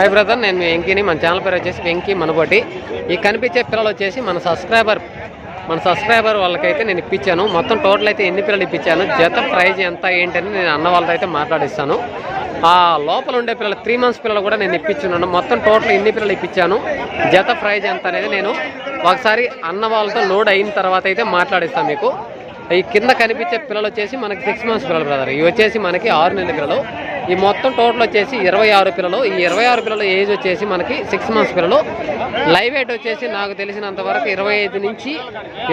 Hi brother నేను మీ వెంకీని మన channel పేరు వచ్చేసి వెంకీ మనబోటి. ఈ కనిపించే పిల్లలు వచ్చేసి మన సబ్స్క్రైబర్ మన సబ్స్క్రైబర్ వాళ్ళకైతే నేను ఇప్పించాను. మొత్తం టోటల్ అయితే ఎన్ని పిల్లలు ఇప్పించాను? జత ప్రైజ్ ఎంత ఏంటని నేను అన్న వాళ్ళతో అయితే మాట్లాడిస్తాను. ఆ లోపల ఉండే పిల్లలు త్రీ మంత్స్ పిల్లలు కూడా నేను ఇప్పించున్నాను. మొత్తం టోటల్ ఎన్ని పిల్లలు ఇప్పించాను? జత ప్రైజ్ ఎంత అనేది నేను ఒకసారి అన్న వాళ్ళతో లోడ్ అయిన తర్వాత అయితే మాట్లాడిస్తాను మీకు. ఈ కింద కనిపించే పిల్లలు వచ్చేసి మనకి సిక్స్ మంత్స్ పిల్లలు బ్రదర్. ఇవి వచ్చేసి మనకి ఆరు నెలల పిల్లలు. ఈ మొత్తం టోటల్ వచ్చేసి ఇరవై ఆరు పిల్లలు. ఈ ఇరవై ఆరు పిల్లల ఏజ్ వచ్చేసి మనకి సిక్స్ మంత్స్ పిల్లలు. లైవ్ వెయిట్ వచ్చేసి నాకు తెలిసినంత వరకు ఇరవై ఐదు నుంచి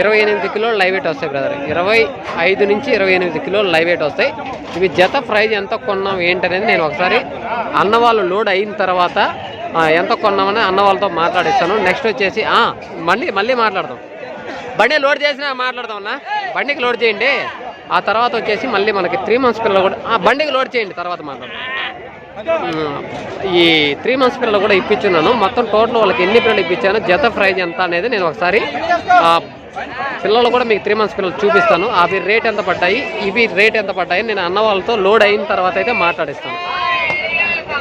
ఇరవై ఎనిమిది కిలోలు లైవ్ వెయిట్ వస్తాయి బ్రదర్ ఇరవై ఐదు నుంచి ఇరవై ఎనిమిది కిలోలు లైవ్ వెయిట్ వస్తాయి. ఇవి జత ప్రైజ్ ఎంత కొన్నాం ఏంటనేది నేను ఒకసారి అన్న వాళ్ళు లోడ్ అయిన తర్వాత ఎంత కొన్నామని అన్న వాళ్ళతో మాట్లాడిస్తాను. నెక్స్ట్ వచ్చేసి మళ్ళీ మళ్ళీ మాట్లాడదాం. బండి లోడ్ చేసినా మాట్లాడదాం బండికి లోడ్ చేయండి. ఆ తర్వాత వచ్చేసి మళ్ళీ మనకి త్రీ మంత్స్ పిల్లలు కూడా ఆ బండికి లోడ్ చేయండి తర్వాత మాట్లాడదాం. ఈ త్రీ మంత్స్ పిల్లలు కూడా ఇప్పించున్నాను. మొత్తం టోటల్ వాళ్ళకి ఎన్ని పిల్లలు ఇప్పించాను జత ప్రైజ్ ఎంత అనేది నేను ఒకసారి పిల్లలు కూడా మీకు త్రీ మంత్స్ పిల్లలు చూపిస్తాను. అవి రేట్ ఎంత పడ్డాయి? ఇవి రేట్ ఎంత పడ్డాయి? నేను అన్న వాళ్ళతో లోడ్ అయిన తర్వాత అయితే మాట్లాడిస్తాను.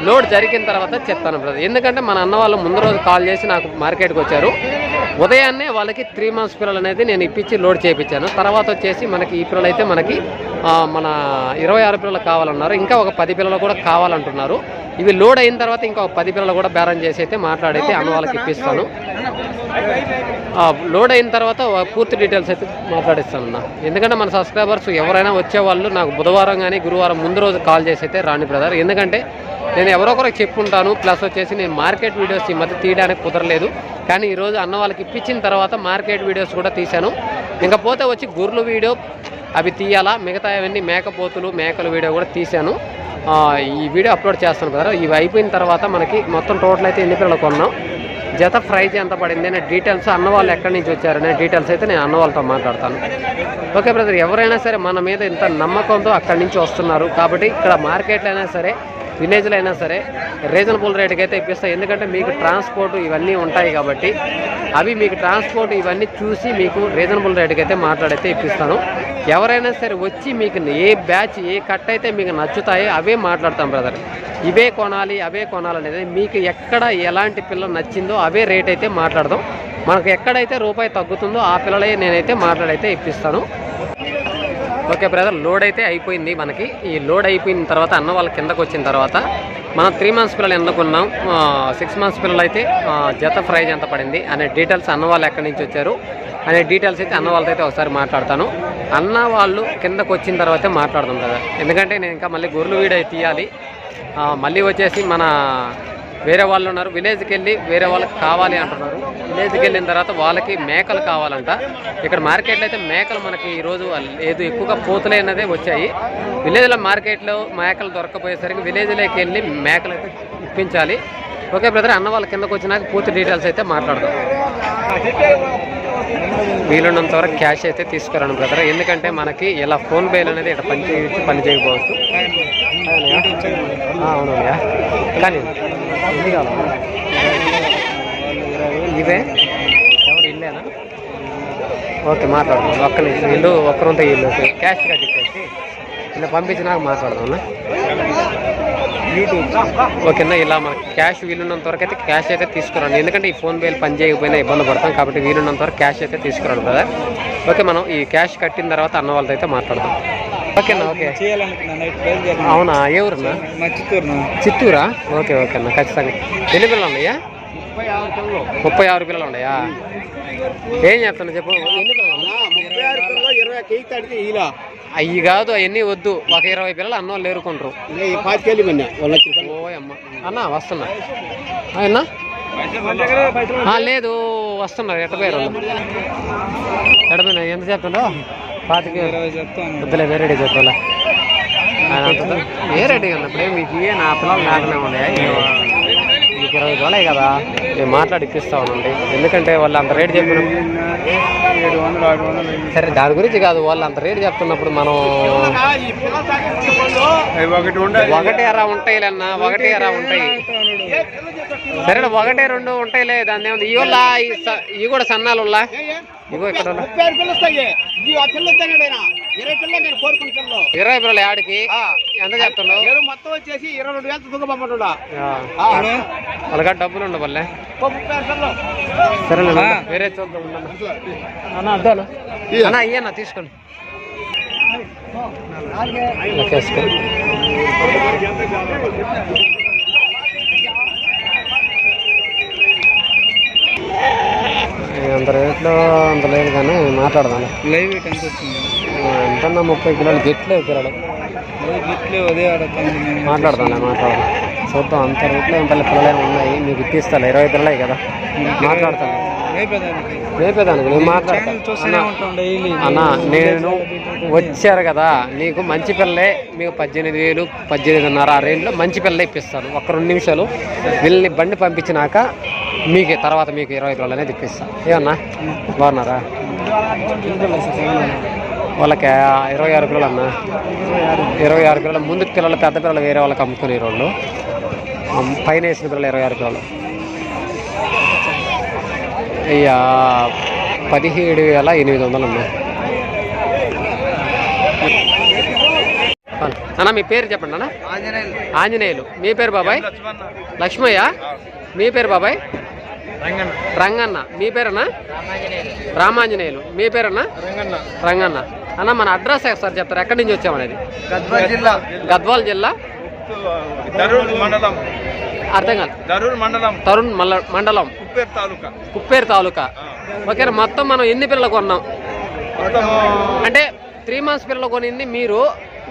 లోడ్ జరిగిన తర్వాత చెప్తాను బ్రదర్ ఎందుకంటే మన అన్న వాళ్ళు ముందు రోజు కాల్ చేసి నాకు మార్కెట్కి వచ్చారు. ఉదయాన్నే వాళ్ళకి త్రీ మంత్స్ పిల్లలు అనేది నేను ఇప్పించి లోడ్ చేయించాను. తర్వాత వచ్చేసి మనకి ఈ పిల్లలు అయితే మనకి మన ఇరవై ఆరు పిల్లలు కావాలన్నారు. ఇంకా ఒక పది పిల్లలు కూడా కావాలంటున్నారు. ఇవి లోడ్ అయిన తర్వాత ఇంకా ఒక పది పిల్లలు కూడా బేరం చేసి అయితే మాట్లాడైతే అన్న వాళ్ళకి ఇప్పిస్తాను. లోడ్ అయిన తర్వాత పూర్తి డీటెయిల్స్ అయితే మాట్లాడిస్తాను అన్న. ఎందుకంటే మన సబ్స్క్రైబర్స్ ఎవరైనా వచ్చేవాళ్ళు నాకు బుధవారం కానీ గురువారం ముందు రోజు కాల్ చేసి అయితే రాని బ్రదర్. ఎందుకంటే నేను ఎవరో ఒకరికి చెప్పుంటాను ప్లస్ వచ్చేసి నేను మార్కెట్ వీడియోస్ ఈ మధ్య తీయడానికి కుదరలేదు. కానీ ఈరోజు అన్న వాళ్ళకి ఇప్పించిన తర్వాత మార్కెట్ వీడియోస్ కూడా తీశాను. ఇంకా పోతే వచ్చి గుర్లు వీడియో అవి తీయాలా మిగతా అవన్నీ మేకపోతులు మేకల వీడియో కూడా తీశాను. ఈ వీడియో అప్లోడ్ చేస్తాను కదా ఇవి అయిపోయిన తర్వాత మనకి మొత్తం టోటల్ అయితే ఎన్ని పిల్లలు కొన్నాం? జత ప్రైజ్ ఎంత పడింది అనే డీటెయిల్స్ అన్న వాళ్ళు ఎక్కడి నుంచి వచ్చారనే డీటెయిల్స్ అయితే నేను అన్న వాళ్ళతో మాట్లాడతాను. ఓకే బ్రదర్ ఎవరైనా సరే మన మీద ఇంత నమ్మకంతో అక్కడి నుంచి వస్తున్నారు. కాబట్టి ఇక్కడ మార్కెట్లో అయినా సరే విలేజ్లో అయినా సరే రీజనబుల్ రేట్కి అయితే ఇప్పిస్తాయి ఎందుకంటే మీకు ట్రాన్స్పోర్ట్ ఇవన్నీ ఉంటాయి కాబట్టి అవి మీకు ట్రాన్స్పోర్ట్ ఇవన్నీ చూసి మీకు రీజనబుల్ రేట్కి అయితే మాట్లాడైతే ఇప్పిస్తాను. ఎవరైనా సరే వచ్చి మీకు ఏ బ్యాచ్ ఏ కట్ అయితే మీకు నచ్చుతాయో అవే మాట్లాడతాం బ్రదర్. ఇవే కొనాలి అవే కొనాలి అనేది మీకు ఎక్కడ ఎలాంటి పిల్ల నచ్చిందో అవే రేట్ అయితే మాట్లాడదాం. మనకు ఎక్కడైతే రూపాయి తగ్గుతుందో ఆ పిల్లలే నేనైతే మాట్లాడైతే ఇప్పిస్తాను. ఓకే బ్రదర్ లోడ్ అయితే అయిపోయింది మనకి. ఈ లోడ్ అయిపోయిన తర్వాత అన్న వాళ్ళ కిందకు వచ్చిన తర్వాత మనం త్రీ మంత్స్ పిల్లలు ఎందుకున్నాం సిక్స్ మంత్స్ పిల్లలు అయితే జత ప్రైజ్ ఎంత పడింది? అనే డీటెయిల్స్ అన్న వాళ్ళు ఎక్కడి నుంచి వచ్చారు? అనే డీటెయిల్స్ అయితే అన్న వాళ్ళతో అయితే ఒకసారి మాట్లాడతాను. అన్న వాళ్ళు కిందకు వచ్చిన తర్వాతే మాట్లాడదాం బ్రదర్. ఎందుకంటే నేను ఇంకా మళ్ళీ గొర్రెలు వీడియో తీయాలి. మళ్ళీ వచ్చేసి మన వేరే వాళ్ళు ఉన్నారు. విలేజ్కి వెళ్ళి వేరే వాళ్ళకి కావాలి అంటున్నారు. విలేజ్కి వెళ్ళిన తర్వాత వాళ్ళకి మేకలు కావాలంట. ఇక్కడ మార్కెట్లో అయితే మేకలు మనకి ఈరోజు లేదు ఎక్కువగా పోతులే వచ్చాయి. విలేజ్లో మార్కెట్లో మేకలు దొరకపోయేసరికి విలేజ్లోకి వెళ్ళి మేకలు అయితే ఇప్పించాలి. ఓకే బ్రదర్ అన్న వాళ్ళ కిందకు వచ్చినాక పూర్తి డీటెయిల్స్ అయితే మాట్లాడదాం. వీలున్నంత వరకు క్యాష్ అయితే తీసుకురాను బ్రదర్. ఎందుకంటే మనకి ఇలా ఫోన్ పేలు అనేది ఇక్కడ పని చేయవచ్చు పని చేయకపోవచ్చు. అవునయ్యా. కానీ ఎన్ని కావాలి ఇవే? ఎవరు ఇల్లేనా? ఓకే మాట్లాడదాం. ఒక్క నిమిషం. ఇల్లు ఒక్కరుంటే ఇల్లు. క్యాష్ కట్టించేసి ఇలా పంపించినాక మాట్లాడదాం ఓకేనా ఇలా మనకి క్యాష్ వీలున్నంత వరకు అయితే క్యాష్ అయితే తీసుకురాను ఎందుకంటే ఈ ఫోన్ పేలు పని చేయకపోయినా ఇబ్బంది పడతాం కాబట్టి వీలున్నంత వరకు క్యాష్ అయితే తీసుకురాను బ్రదర్ ఓకే మనం ఈ క్యాష్ కట్టిన తర్వాత అన్న వాళ్ళతో అయితే మాట్లాడదాం. ఓకేనా ఓకే. అవునా ఏ ఊరున్నా? చిత్తూరు? ఓకే ఓకే అన్న ఖచ్చితంగా. ఎన్ని పిల్లలు ఉన్నాయా? ముప్పై ఆరు పిల్లలు ఉన్నాయా? ఏం చేస్తాను చెప్పు. ఎన్ని పిల్లలు అయ్యి కాదు అవన్నీ వద్దు. ఒక ఇరవై పిల్లలు అన్న వాళ్ళు ఏరుకుంటారు అన్న వస్తున్నా. అయినా ఆ, లేదు వస్తున్నారు ఎట్టపోయారు ఎడపోయినా ఎంత చెప్తుండో పాతికి వద్దులే వేరే రెడీ చెప్పాలా? ఏ రెడీ అన్న ఇప్పుడే మీకు ఇవే నా పిల్లలు నాకనే ఉన్నాయి? మీకు ఇరవై రోజులే కదా నేను మాట్లాడి ఇప్పిస్తా ఉండండి. ఎందుకంటే వాళ్ళు అంత రేట్ చెప్పిన సరే దాని గురించి కాదు వాళ్ళు అంత రేట్ చెప్తున్నప్పుడు మనం ఒకటి అరా ఉంటాయి అన్న ఒకటి అరా ఉంటాయి. సరే ఒకటే రెండు ఉంటాయిలే దాన్ని ఏముంది? ఇవి ఉల్లా ఈ స- ఇవి కూడా సన్నాలు ఉల్లా ఇగో ఇక్కడ ఇరవై పిల్లలు ఆడికి ఎంత చెప్తున్నావు? నేను మొత్తం వచ్చేసి ఇరవై రెండు వేలు దుగ్గబమ్మడా వాళ్ళకి డబ్బులు ఉండవల్లే సరే వేరే చూద్దాం ఉండమ్మా. అన్న అద్దాలు. అన్న అయ్యన్న తీసుకోండి. అంత రేట్లో అంత లేదు కానీ మాట్లాడదాం. లైవ్ వెయిట్ ఎంత వచ్చింది? ఎంత ముప్పై కిలోలు గెట్లే కిలోలు ఇట్లే అదే మాట్లాడదాంలే మాట్లాడదాం చూద్దాం అంత రేట్లో ఎంత పిల్లలు ఉన్నాయి మీకు ఇప్పిస్తాను ఇరవై పిల్లలే కదా. మాట్లాడతాను. లేపేదానికి. నేను మాట్లాడతాను. అన్న నేను వచ్చారు కదా నీకు మంచి పిల్లలే మీకు పద్దెనిమిది వేలు పద్దెనిమిదిన్నర ఆ రేంజ్లో మంచి పిల్లలే ఇప్పిస్తాను. ఒక రెండు నిమిషాలు. వీళ్ళని బండి పంపించినాక మీకు తర్వాత మీకు ఇరవై పిల్లలు అనేది ఇప్పిస్తాను ఏమన్నా? బాగున్నారా? వాళ్ళకి ఇరవై ఆరు పిల్లలు అన్న ఇరవై ఆరు పిల్లలు. ముందు పిల్లలు పెద్ద పిల్లలు వేరే వాళ్ళకి అమ్ముకునే వాళ్ళు పైన వేసిన పిల్లలు ఇరవై ఆరు పిల్లలు. అయ్యా పదిహేడు వేల ఎనిమిది వందలు ఉన్నాయి. అన్న మీ పేరు చెప్పండి అన్న. ఆంజనేయులు. మీ పేరు బాబాయ్? లక్ష్మయ్య? మీ పేరు బాబాయ్? రంగన్న. మీ పేరన్నా? రామాంజనేయులు. మీ పేరన్నా? రంగన్న. అన్న మన అడ్రస్ ఒకసారి చెప్తారు? ఎక్కడి నుంచి వచ్చామనేది? గద్వాల్ జిల్లా. గద్వాల్ జిల్లా? దరూర్ మండలం. అర్థం కాదు. దరూర్ మండలం. తరుణ్ మల్ల మండలం. కుప్పేరు తాలూకా. కుప్పేరు తాలూకా. ఓకే మొత్తం మనం ఎన్ని పిల్లలు కొన్నాం? అంటే త్రీ మంత్స్ పిల్లలు కొనింది మీరు.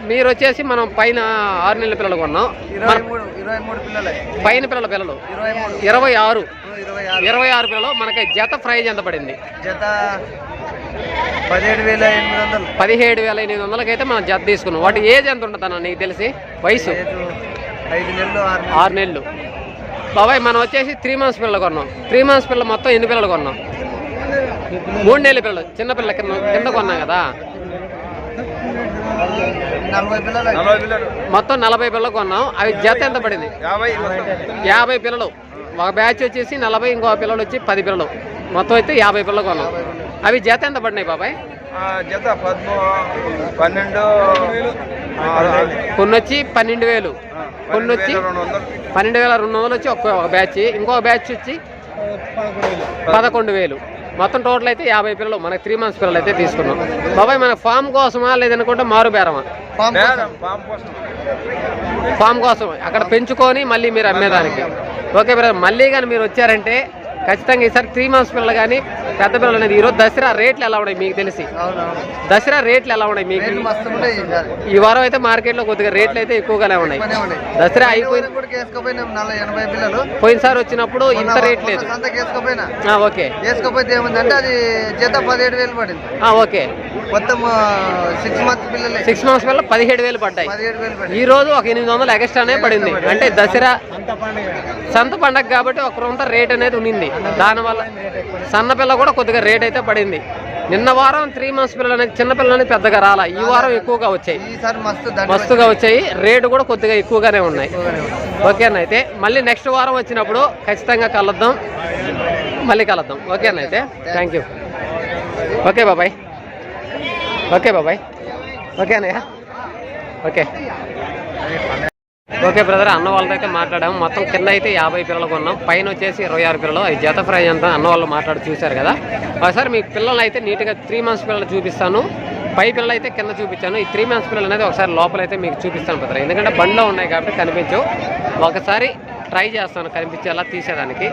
మీరు వచ్చేసి మనం పైన ఆరు నెలల పిల్లలు కొన్నాం. పైన పిల్లల పిల్లలు. ఇరవై ఆరు. ఇరవై ఆరు. పిల్లలు. మనకి జత ప్రైజ్ ఎంత పడింది? జత పదిహేడు వేల ఎనిమిది వందలు. పదిహేడు వేల ఎనిమిది వందలకైతే మనం జత తీసుకున్నాం. వాటి ఏజ్ ఎంత ఉంటుందన్న నీకు తెలిసి? వయసు? ఐదు నెలలు ఆరు ఆరు నెలలు. బాబాయ్ మనం వచ్చేసి త్రీ మంత్స్ పిల్లలు కొన్నాం. త్రీ మంత్స్ పిల్లలు మొత్తం ఎన్ని పిల్లలు కొన్నాం? మూడు నెలల పిల్లలు. చిన్న పిల్లల కింద కింద కొన్నాం కదా నలభై పిల్లలు నలభై పిల్లలు మొత్తం నలభై పిల్లలు కొన్నాం. అవి జత ఎంత పడింది? యాభై. పిల్లలు. ఒక బ్యాచ్ వచ్చేసి నలభై ఇంకో పిల్లలు వచ్చి పది పిల్లలు. మొత్తం అయితే యాభై పిల్లలు కొన్నాం. అవి జత ఎంత పడినాయి బాబాయ్? జత పన్నెండు కొన్ని వచ్చి పన్నెండు వేలు. కొన్ని వచ్చి పన్నెండు వేల రెండు వందలు. వచ్చి ఒక్క ఒక బ్యాచ్ ఇంకో బ్యాచ్ వచ్చి పదకొండు వేలు. మొత్తం టోటల్ అయితే యాభై పిల్లలు మనకి త్రీ మంత్స్ పిల్లలు అయితే తీసుకున్నాం. బాబాయ్ మన ఫామ్ కోసమా లేదనుకుంటే మారు బేరమా? ఫామ్ కోసం. అక్కడ పెంచుకొని మళ్ళీ మీరు అమ్మేదానికి. ఓకే బ్రదర్ మళ్ళీ కానీ మీరు వచ్చారంటే ఖచ్చితంగా ఈసారి త్రీ మంత్స్ పిల్లలు కానీ పెద్ద పిల్లలు అనేది ఈరోజు దసరా రేట్లు ఎలా ఉన్నాయి మీకు తెలిసి? దసరా రేట్లు ఎలా ఉన్నాయి మీకు? ఈ వారం అయితే మార్కెట్లో కొద్దిగా రేట్లు అయితే ఎక్కువగానే ఉన్నాయి. దసరా అయిపోయింది వేసుకోపోయినాం నలభై ఎనభై పిల్లలు. పోయినసారి వచ్చినప్పుడు ఇంత రేట్ లేదు. ఓకే. వేసుకోపోతే ఏముందంటే అది జత పదిహేడు వేలు పడింది. ఆ, ఓకే. మొత్తం సిక్స్ మంత్ పిల్లలే. సిక్స్ మంత్స్ వల్ల పదిహేడు వేలు పడ్డాయి. ఈ రోజు ఒక ఎనిమిది వందలు ఎక్స్ట్రానే పడింది. అంటే దసరా సంత పండగ. కాబట్టి ఒక రొంత రేట్ అనేది ఉన్నింది. దానివల్ల సన్న పిల్ల కూడా కొద్దిగా రేట్ అయితే పడింది. నిన్న వారం త్రీ మంత్స్ పిల్లలు అనేది చిన్న పిల్లలు అనేది పెద్దగా రాలా. ఈ వారం ఎక్కువగా వచ్చాయి. ఈసారి మస్తు దండ మస్తుగా వచ్చాయి. రేటు కూడా కొద్దిగా ఎక్కువగానే ఉన్నాయి. ఓకేనా అయితే మళ్ళీ నెక్స్ట్ వారం వచ్చినప్పుడు ఖచ్చితంగా కలుద్దాం. మళ్ళీ కలుద్దాం. ఓకేనా అయితే థ్యాంక్ యూ ఓకే బాబాయ్ ఓకే బాబాయ్. ఓకే అన్నయ్య. ఓకే. ఓకే బ్రదర్ అన్న వాళ్ళతో అయితే మాట్లాడాము. మొత్తం కింద అయితే యాభై పిల్లలు కొన్నాం. పైన వచ్చేసి ఇరవై ఆరు పిల్లలు. అది జత ఫ్రై అంతా అన్న వాళ్ళు మాట్లాడి చూశారు కదా. ఒకసారి మీ పిల్లలు అయితే నీట్గా త్రీ మంత్స్ పిల్లలు చూపిస్తాను. పై పిల్లలు అయితే కింద చూపించాను. ఈ త్రీ మంత్స్ పిల్లలు అనేది ఒకసారి లోపల అయితే మీకు చూపిస్తాను బ్రదర్. ఎందుకంటే బండ్లో ఉన్నాయి కాబట్టి కనిపించవు. ఒకసారి ట్రై చేస్తాను కనిపించేలా తీసేదానికి.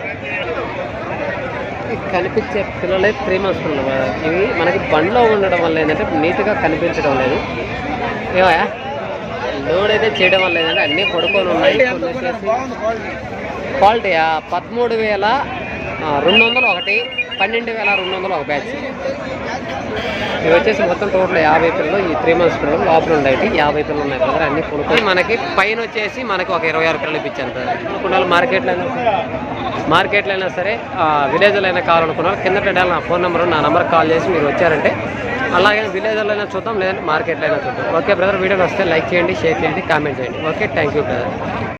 కనిపించే పిల్లలే త్రీ మంత్స్ పిల్లలు. ఇవి మనకి బండిలో ఉండడం వల్ల ఏంటంటే నీట్గా కనిపించడం లేదు. ఏమయ్యా? లోడ్ అయితే చేయడం వల్ల ఏంటంటే అన్నీ పడుకొని ఉన్నాయి. క్వాలిటీయా పదమూడు వేల రెండు వందలు ఒకటి పన్నెండు వేల రెండు వందలు ఒక బ్యాచ్. ఇవి వచ్చేసి మొత్తం టోటల్ యాభై పిల్లలు ఈ త్రీ మంత్స్ పిల్లలు లోపల ఉన్నాయి. యాభై పిల్లలు ఉన్నాయి బ్రదర్ అన్ని కొనుక్కొని మనకి పైన వచ్చేసి మనకి ఒక ఇరవై ఆరు పిల్లలు ఇప్పించాను బ్రదర్. అనుకున్న వాళ్ళు మార్కెట్లో మార్కెట్లో అయినా సరే విలేజ్లో అయినా కావాలనుకున్నారు కింద పెట్టాలి నా ఫోన్ నెంబర్ నా నెంబర్ కాల్ చేసి మీరు వచ్చారంటే అలాగే విలేజ్లో అయినా చూద్దాం లేదంటే మార్కెట్లో అయినా చూద్దాం. ఓకే బ్రదర్ వీడియో వస్తే లైక్ చేయండి షేర్ చేయండి కామెంట్ చేయండి. Okay thank you brother.